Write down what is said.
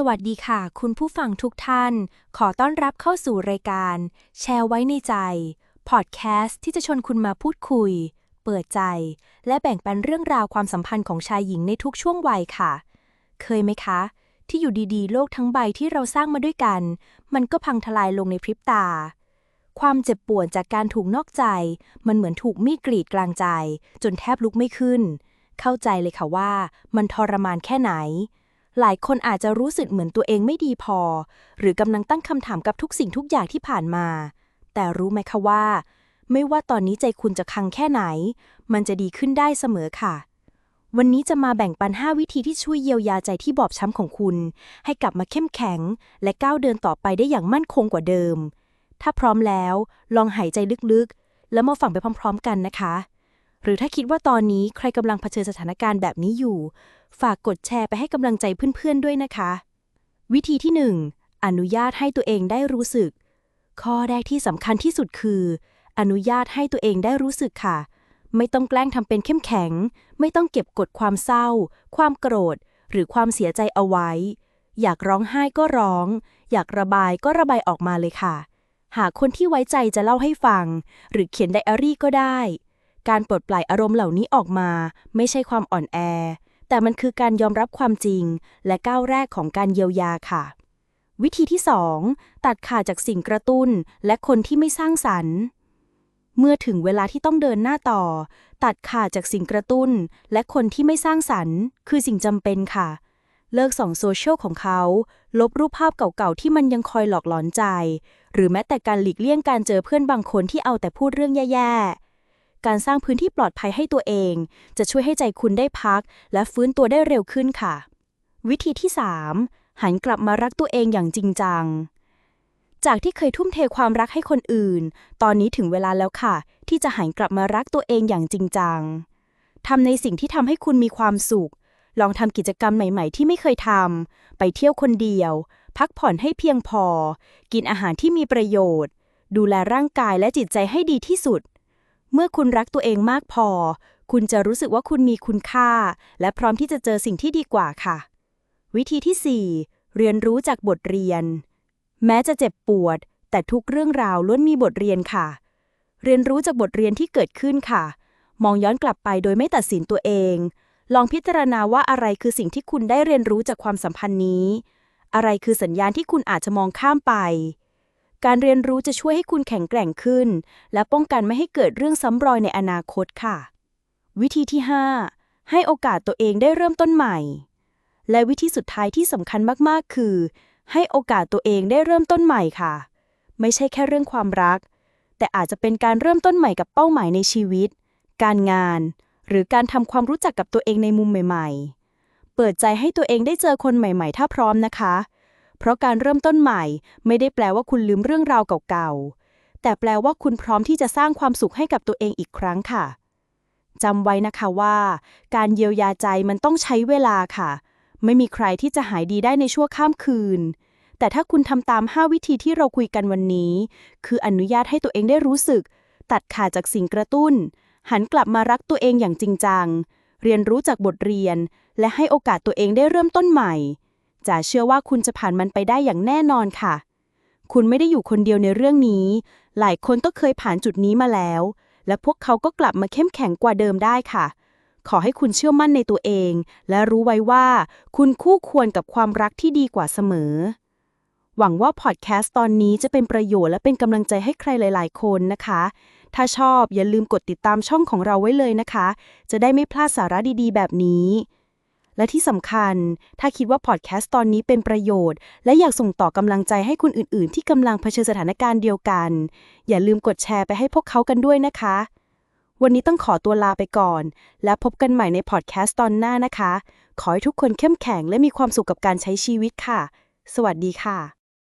สวัสดีค่ะ คุณผู้ฟังทุกท่าน ขอต้อนรับเข้าสู่รายการ แชร์ไว้ในใจ พอดแคสต์ที่จะชวนคุณมาพูดคุย เปิดใจ และแบ่งปันเรื่องราวความสัมพันธ์ของชายหญิงในทุกช่วงวัยค่ะ เคยไหมคะ ที่อยู่ดีๆ โลกทั้งใบที่เราสร้างมาด้วยกัน มันก็พังทลายลงในพริบตา ความเจ็บปวดจากการถูกนอกใจ มันเหมือนถูกมีดกรีดกลางใจ จนแทบลุกไม่ขึ้น เข้าใจเลยค่ะว่า มันทรมานแค่ไหน หลายคนอาจจะรู้สึกเหมือนตัวเองไม่ดีพอ หรือกำลังตั้งคำถามกับทุกสิ่งทุกอย่างที่ผ่านมา แต่รู้ไหมคะว่า ไม่ว่าตอนนี้ใจคุณจะคังแค่ไหน มันจะดีขึ้นได้เสมอค่ะ วันนี้จะมาแบ่งปัน 5 วิธีที่ช่วยเยียวยาใจที่บอบช้ำของคุณ ให้กลับมาเข้มแข็ง และก้าวเดินต่อไปได้อย่างมั่นคงกว่าเดิม ถ้าพร้อมแล้ว ลองหายใจลึกๆ แล้วมาฟังไปพร้อม ๆ กันนะคะหรือถ้าคิดว่าตอนนี้ใครกำลังเผชิญสถานการณ์แบบนี้อยู่ ฝากกดแชร์ไปให้กำลังใจเพื่อนๆด้วยนะคะ วิธีที่ 1 อนุญาตให้ตัวเองได้รู้สึก ข้อแรกที่สำคัญที่สุดคือ อนุญาตให้ตัวเองได้รู้สึกค่ะ ไม่ต้องแกล้งทำเป็นเข้มแข็ง ไม่ต้องเก็บกดความเศร้า ความโกรธ หรือความเสียใจเอาไว้ อยากร้องไห้ก็ร้อง อยากระบายก็ระบายออกมาเลยค่ะ หาคนที่ไว้ใจจะเล่าให้ฟัง หรือเขียนไดอารี่ก็ได้ การปลดปล่อยอารมณ์เหล่านี้ออกมา ไม่ใช่ความอ่อนแอ แต่มันคือการยอมรับความจริง และก้าวแรกของการเยียวยาค่ะ วิธีที่ 2 ตัดขาดจากสิ่งกระตุ้น และคนที่ไม่สร้างสรรค์ เมื่อถึงเวลาที่ต้องเดินหน้าต่อ ตัดขาดจากสิ่งกระตุ้น และคนที่ไม่สร้างสรรค์ คือสิ่งจำเป็นค่ะเลิกส่องโซเชียลของเขา ลบรูปภาพเก่าๆ ที่มันยังคอยหลอกหลอนใจ หรือแม้แต่การหลีกเลี่ยงการเจอเพื่อนบางคนที่เอาแต่พูดเรื่องแย่ๆ การสร้างพื้นที่ปลอดภัยให้ตัวเอง จะช่วยให้ใจคุณได้พัก และฟื้นตัวได้เร็วขึ้นค่ะ วิธีที่ 3 หันกลับมารักตัวเองอย่างจริงจัง จากที่เคยทุ่มเทความรักให้คนอื่น ตอนนี้ถึงเวลาแล้วค่ะ ที่จะหันกลับมารักตัวเองอย่างจริงจังทำในสิ่งที่ทำให้คุณมีความสุข ลองทำกิจกรรมใหม่ ๆ ที่ไม่เคยทำไปเที่ยวคนเดียว พักผ่อนให้เพียงพอ กินอาหารที่มีประโยชน์ ดูแลร่างกายและจิตใจให้ดีที่สุด เมื่อคุณรักตัวเองมากพอ คุณจะรู้สึกว่าคุณมีคุณค่า และพร้อมที่จะเจอสิ่งที่ดีกว่าค่ะ วิธีที่ 4 เรียนรู้จากบทเรียน แม้จะเจ็บปวด แต่ทุกเรื่องราวล้วนมีบทเรียนค่ะ เรียนรู้จากบทเรียนที่เกิดขึ้นค่ะ มองย้อนกลับไปโดยไม่ตัดสินตัวเอง ลองพิจารณาว่าอะไรคือสิ่งที่คุณได้เรียนรู้จากความสัมพันธ์นี้ อะไรคือสัญญาณที่คุณอาจจะมองข้ามไป การเรียนรู้จะช่วยให้คุณแข็งแกร่งขึ้น และป้องกันไม่ให้เกิดเรื่องซ้ำรอยในอนาคตค่ะ วิธีที่ 5 ให้โอกาสตัวเองได้เริ่มต้นใหม่ และวิธีสุดท้ายที่สำคัญมากๆ คือ ให้โอกาสตัวเองได้เริ่มต้นใหม่ค่ะ ไม่ใช่แค่เรื่องความรัก แต่อาจจะเป็นการเริ่มต้นใหม่กับเป้าหมายในชีวิต การงาน หรือการทำความรู้จักกับตัวเองในมุมใหม่ ๆ เปิดใจให้ตัวเองได้เจอคนใหม่ ๆ ถ้าพร้อมนะคะ เพราะการเริ่มต้นใหม่ไม่ได้แปลว่าคุณลืมเรื่องราวเก่าๆ แต่แปลว่าคุณพร้อมที่จะสร้างความสุขให้กับตัวเองอีกครั้งค่ะจำไว้นะคะว่า การเยียวยาใจมันต้องใช้เวลาค่ะ ไม่มีใครที่จะหายดีได้ในชั่วข้ามคืน แต่ถ้าคุณทำตาม 5 วิธีที่เราคุยกันวันนี้ คืออนุญาตให้ตัวเองได้รู้สึก ตัดขาดจากสิ่งกระตุ้น หันกลับมารักตัวเองอย่างจริงจัง เรียนรู้จากบทเรียน และให้โอกาสตัวเองได้เริ่มต้นใหม่ จ๋าเชื่อว่าคุณจะผ่านมันไปได้อย่างแน่นอนค่ะ คุณไม่ได้อยู่คนเดียวในเรื่องนี้ หลายคนก็เคยผ่านจุดนี้มาแล้ว และพวกเขาก็กลับมาเข้มแข็งกว่าเดิมได้ค่ะ ขอให้คุณเชื่อมั่นในตัวเอง และรู้ไว้ว่า คุณคู่ควรกับความรักที่ดีกว่าเสมอ หวังว่าพอดแคสต์ตอนนี้จะเป็นประโยชน์และเป็นกำลังใจให้ใครหลาย ๆ คนนะคะ ถ้าชอบอย่าลืมกดติดตามช่องของเราไว้เลยนะคะ จะได้ไม่พลาดสาระดี ๆ แบบนี้ และที่สำคัญ ถ้าคิดว่าพอดแคสต์ตอนนี้เป็นประโยชน์ และอยากส่งต่อกำลังใจให้คนอื่น ๆ ที่กำลังเผชิญสถานการณ์เดียวกัน อย่าลืมกดแชร์ไปให้พวกเขากันด้วยนะคะ วันนี้ต้องขอตัวลาไปก่อน และพบกันใหม่ในพอดแคสต์ตอนหน้านะคะ ขอให้ทุกคนเข้มแข็งและมีความสุขกับการใช้ชีวิตค่ะ สวัสดีค่ะ